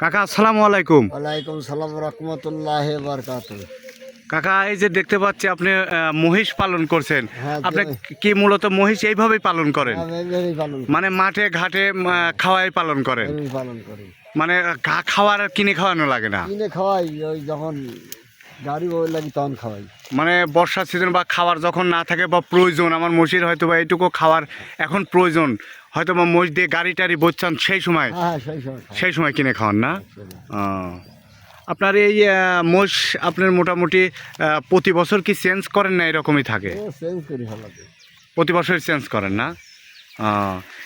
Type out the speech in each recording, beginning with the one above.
কাকা আসসালামু আলাইকুম। ওয়ালাইকুম সালাম রহমতুল্লাহ বারকাত কাকা এই যে দেখতে পাচ্ছি আপনি মহিষ পালন করছেন। হ্যাঁ, আপনি কি মূলত মহিষ এইভাবেই পালন করেন? করি। মানে মাঠে ঘাটে খাওয়াই পালন করেন? মানে খাওয়ার কিনে খাওয়ানো লাগে না? কিনে খাওয়াই ওই যখন গাড়ি ওই লাগি তখন খাওয়াই। মানে বর্ষার সিজন বা খাওয়ার যখন না থাকে বা প্রয়োজন আমার মহিষের হয়তো বা এইটুকু খাওয়ার এখন প্রয়োজন। হয়তো বা দিয়ে গাড়ি টাড়ি বসছেন সেই সময়। হ্যাঁ সেই সময় সেই সময় কিনে খাওয়ান না? আপনার এই মোষ আপনার মোটামুটি প্রতি বছর কি চেঞ্জ করেন না এরকমই থাকে? ফেলাতে প্রতি বছর চেঞ্জ করেন না?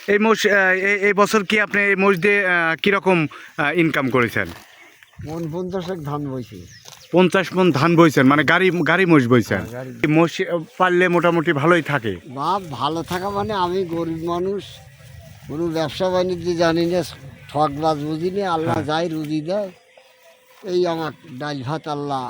এই মোষ এই- বছর কি আপনি এই মোষ দিয়ে কীরকম ইনকাম করেছেন? মন পঞ্চাশেক ধান বইছে। পঞ্চাশ মন ধান বইছেন মানে গাড়ি গাড়ি মোষ বইছেন। হ্যাঁ, মোষ পারলে মোটামুটি ভালোই থাকে। বাপ ভালো থাকা মানে আমি গরিব মানুষ কোনো ব্যবসা বাণিজ্য জানি না ঠকবাজ বুঝি না আল্লাহ হ্যাঁ। যাই রুজি দেয় এই আমার ডাল ভাত আল্লাহ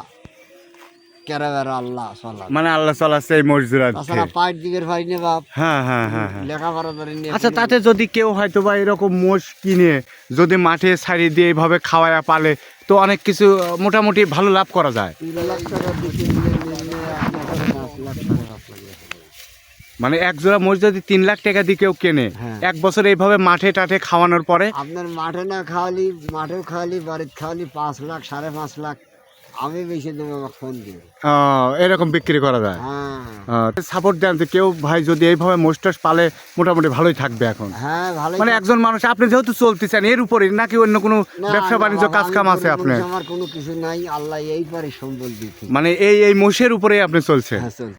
আল্লাহ চলা মানে আল্লাহ চালাচ্ছে এই মোষ জোড়া তাছাড়া পায়ের দিকের পাই না বাপ। হ্যাঁ হ্যাঁ হ্যাঁ হ্যাঁ। লেখাপড়া ধরে নিয়ে আচ্ছা তাতে যদি কেউ হয়তো বা এরকম মোষ কিনে যদি মাঠে ছাড়ি দিয়ে এইভাবে খাওয়ায়া পালে তো অনেক কিছু মোটামুটি ভালো লাভ করা যায়। মানে এক জোড়া মোষ যদি তিন লাখ টাকা দিয়ে কেউ কেনে হ্যাঁ। এক বছর এইভাবে মাঠে টাঠে খাওয়ানোর পরে আপনার মাঠে না খাওয়ালি মাঠেও খাওয়ালি বাড়ির খাওয়ালি পাঁচ লাখ সাড়ে পাঁচ লাখ আমি বেশি দেবো আমার ফোন দিবে এরকম বিক্রি করা যায়? হ্যাঁ। সাপোর্ট দেন যে কেউ ভাই যদি এইভাবে টোষ পালে মোটামুটি ভালোই থাকবে এখন। হ্যাঁ ভালো মানে একজন মানুষ আপনি যেহেতু চলতে চান এর উপরে নাকি অন্য কোনো ব্যবসা বাণিজ্য কাজ কাম আছে আপনার? আমার কোনো কিছু নাই আল্লাহ এই পারে সম্বল দিচ্ছে মানে এই এই মোষের উপরে আপনি হ্যাঁ চল